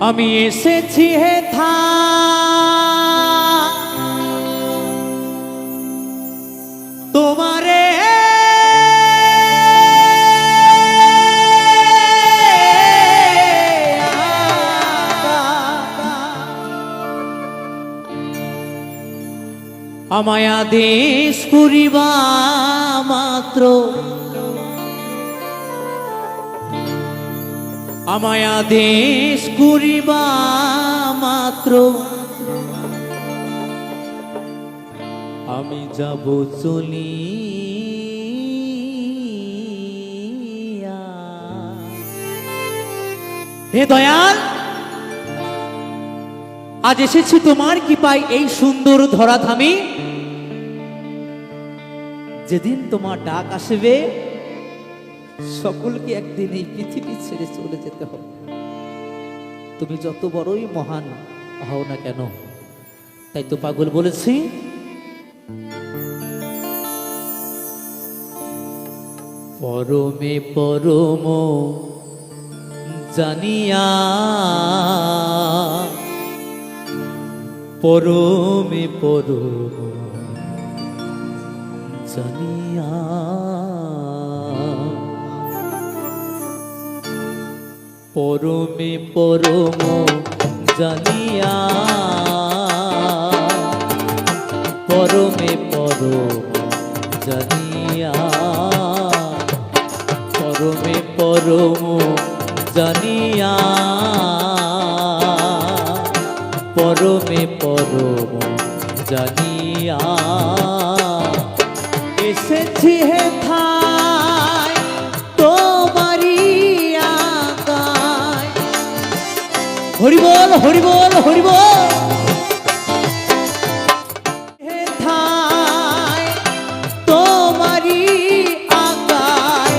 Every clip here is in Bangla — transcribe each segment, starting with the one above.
আমি এসেছি হে থা। তোমারে আমায় আদেশ করিবা মাত্র। আমায় আদেশ করিবা মাত্র। আমি যাব চলি হে দয়াল, আজ এসেছি তোমার কি পাই এই সুন্দর ধরাধামে। যেদিন তোমার ডাক আসবে সকলকে একদিন এই পৃথিবী ছেড়ে চলে যেতে হবে। তুমি যত বড়ই মহান হও না কেন, তাই তো পাগল বলেছি। পরমে পরম জানিয়া, পরমে পরম জানিয়া। পরমে পরম জানিয়া, পরমে পরম জানিয়া, পরমে পরম জানিয়া, পরমে পরম জানিয়া। এসেছি হে থাই হরিবল হরিবল হরিবল। হে থাই তোমারি আগায়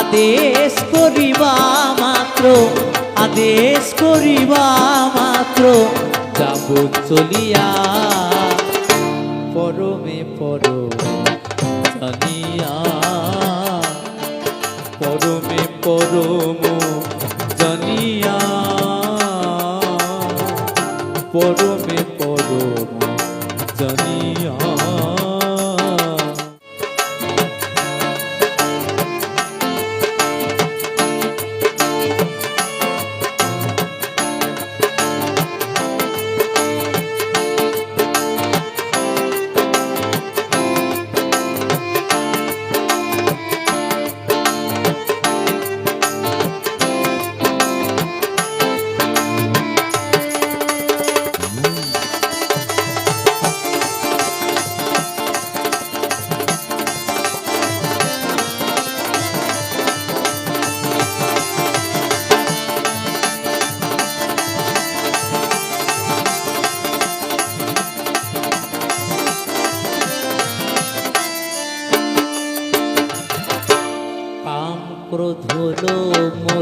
আদেশ করিবা মাত্র, আদেশ করিবা মাত্র। যাব চলিয়া, পরমে পরম জানিয়া, পরমে পরম পরমে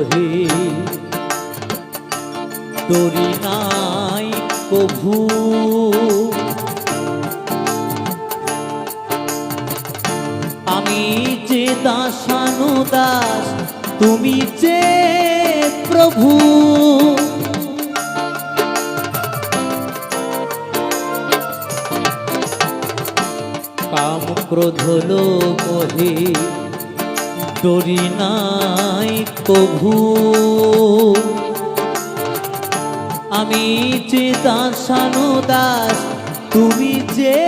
মোহে ডরি নাই কভু। আমি যে দাসানুদাস তুমি যে প্রভু। কাম ক্রোধ মোহে ডরি নাই কভু আমি যে দাসানু দাস, তুমি যে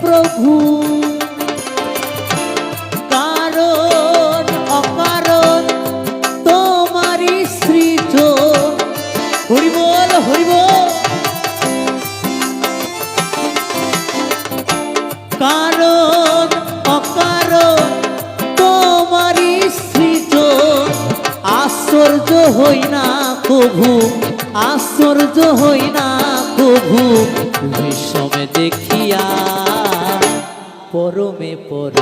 প্রভু। কারণ, অকারণ তোমারই সৃজ হরিবল হরিবল। কভু আশ্চর্য হই না কভু বিষমে দেখিয়া পরমে পর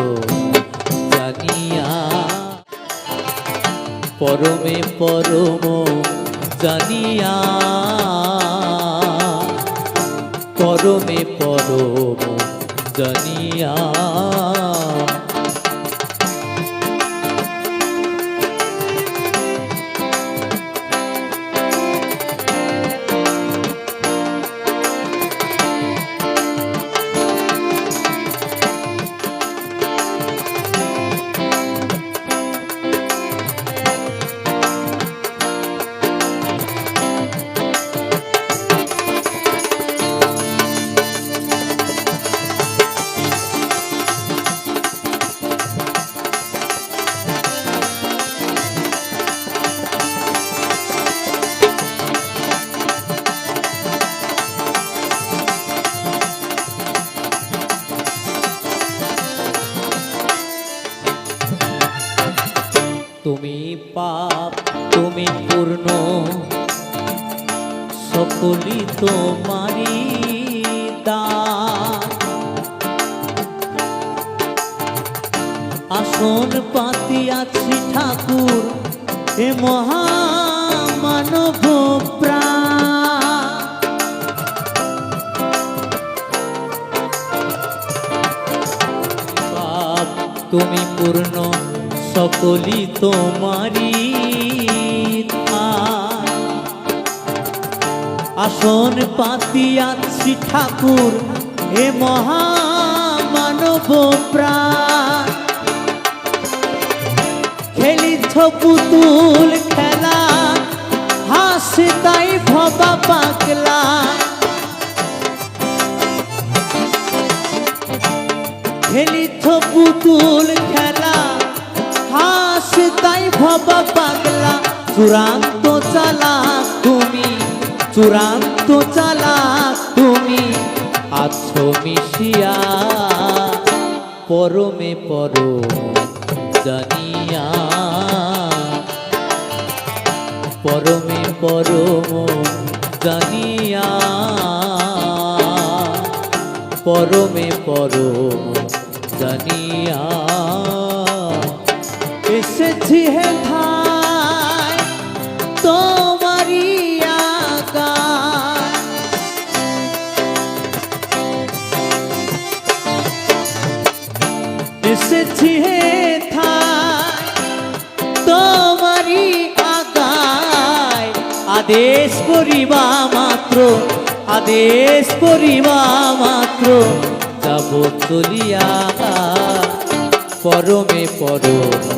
জানিয়া পরমে পরম জানিয়া পরমে পরম জানিয়া তুমি পাপ, তুমি পূর্ণ। সকলি তোমারি আসন পাতি আছি ঠাকুর, এ মহামানব প্রাণ। তুমি পূর্ণ। সকলি তোমারি। আসন পাতিয়াছি ঠাকুর, হে মহামানব প্রাণ খেলিছ পুতুল খেলা, হাসে তাই ভবা পাগলা খেলিছ পুতুল খেলা হাস তাই ভবা পাগলা। চূড়ান্ত চালা তুমি, চূড়ান্ত চালা তুমি। আছো মিশিয়া, পরমে পর জানিয়া। পরমে পরম জানিয়া। পরমে পরম জানিয়া। এসেছি হে ভাই তোমারি এসেছি হে থাই তোমারি আগায় আদেশ করিবা মাত্র, আদেশ করিবা মাত্র যাব চলিয়া পরমে পরম।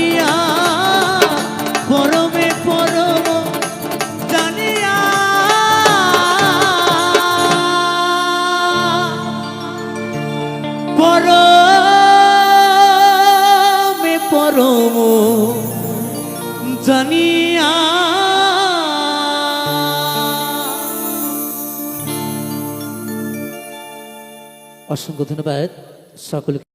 পরম জানিয়া। অসংখ্য ধন্যবাদ সকলকে।